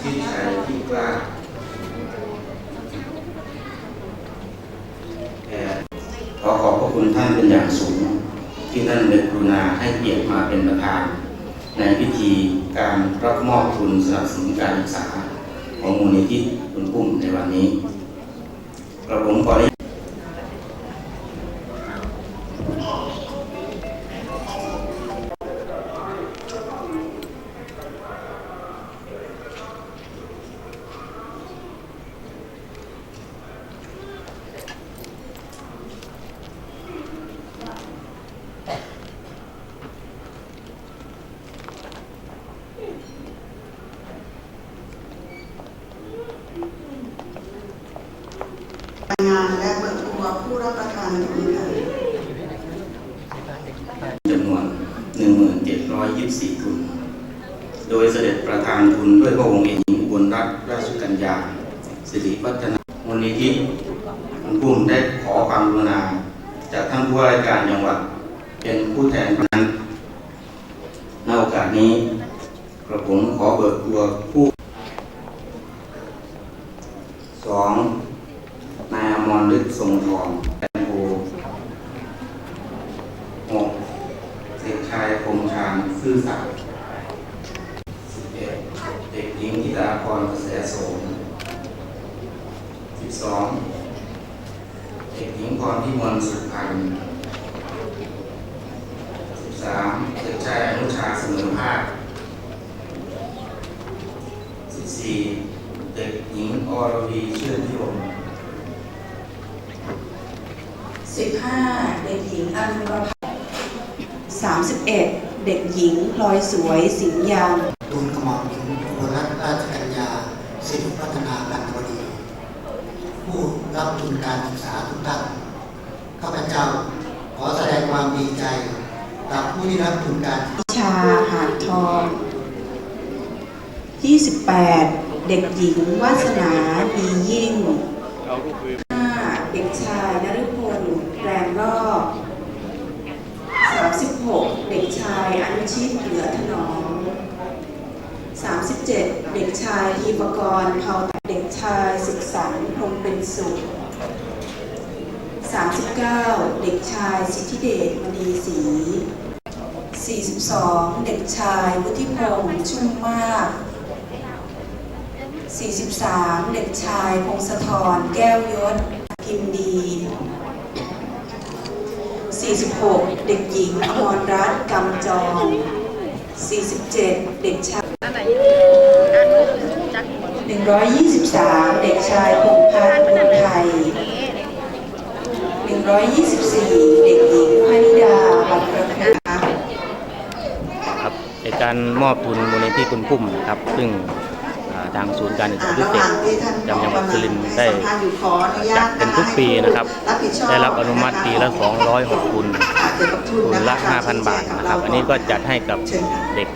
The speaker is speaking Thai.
ที่ชายที่กล้าขอขอบพระคุณท่านเป็นอย่างสูง ที่ท่านได้กรุณาให้เกียรติมาเป็นประธาน ในพิธีการรับมอบทุนสนับสนุนการศึกษาของมูลนิธิคุณกุ้มในวันนี้กระผมขอได้ งานและเปิดตัวผู้รับประทานทุนค่ะจำนวน 1724 ทุน โดยเสด็จประธานทุนด้วยพระองค์เองบลรัตนราชกัญญาสิริวัฒนามูลนิธิคุณกุ้มได้ขอความกรุณาจากท่านผู้ว่าราชการจังหวัด เป็นผู้แทนคณะในโอกาสนี้กระผมขอเบิกตัวผู้สองนายอมรฤทธิ์ทรงทองแตงโมหกเด็กชายคมชานซื่อสัตย์สิบเอ็ดเด็กหญิงธิดาพรกระแสโสมสิบสองเด็กหญิงพรพิมลสุพรรณ สิบสามเด็กชายอนุชาเสมอภาค14เด็กหญิงอรวีเชื่อนิยม15เด็กหญิงอนุรพันธ์31เด็กหญิงพลอยสวยสิงห์ยามทูลกระหม่อมหญิงอุบลรัตนราชกัญญาสิริพัฒนาพันธวดี ผู้รับทุนการศึกษาทุกท่านข้าพเจ้าขอแสดงความดีใจ กับผู้ที่รับทุนการชาหาดทอง 28 เด็กหญิงวาสนาดียิ่ง 5 เด็กชายนฤพลแรงรอบ 36 เด็กชายอนุชิตเหลือถนอม 37 เด็กชายทีปกรณ์เผาเด็กชายสุขสันต์พรมเป็นสุข 39 เด็กชายสิทธิเดชมณีศรี42 เด็กชายวุฒิพงษ์ชุ่มมาก 43 เด็กชายพงศธรแก้วยศพิมดี 46 เด็กหญิงอมรรัตน์กำจอง 47 เด็กชาย 123 เด็กชายพงพัฒน์บุญไทย 124 เด็กหญิงพนิดาบัตรประคุณค่ะครับในการมอบทุนมูลนิธิคุณพุ่มนะครับ ซึ่งอ่าทางศูนย์การศึกษาพิเศษจำจังหวัดสุรินทร์ได้จัดเป็นทุกปีนะครับ ได้รับอนุมัติปีละ 206ทุนทุนละ 5,000 บาทนะครับ อันนี้ก็จัดให้กับเด็ก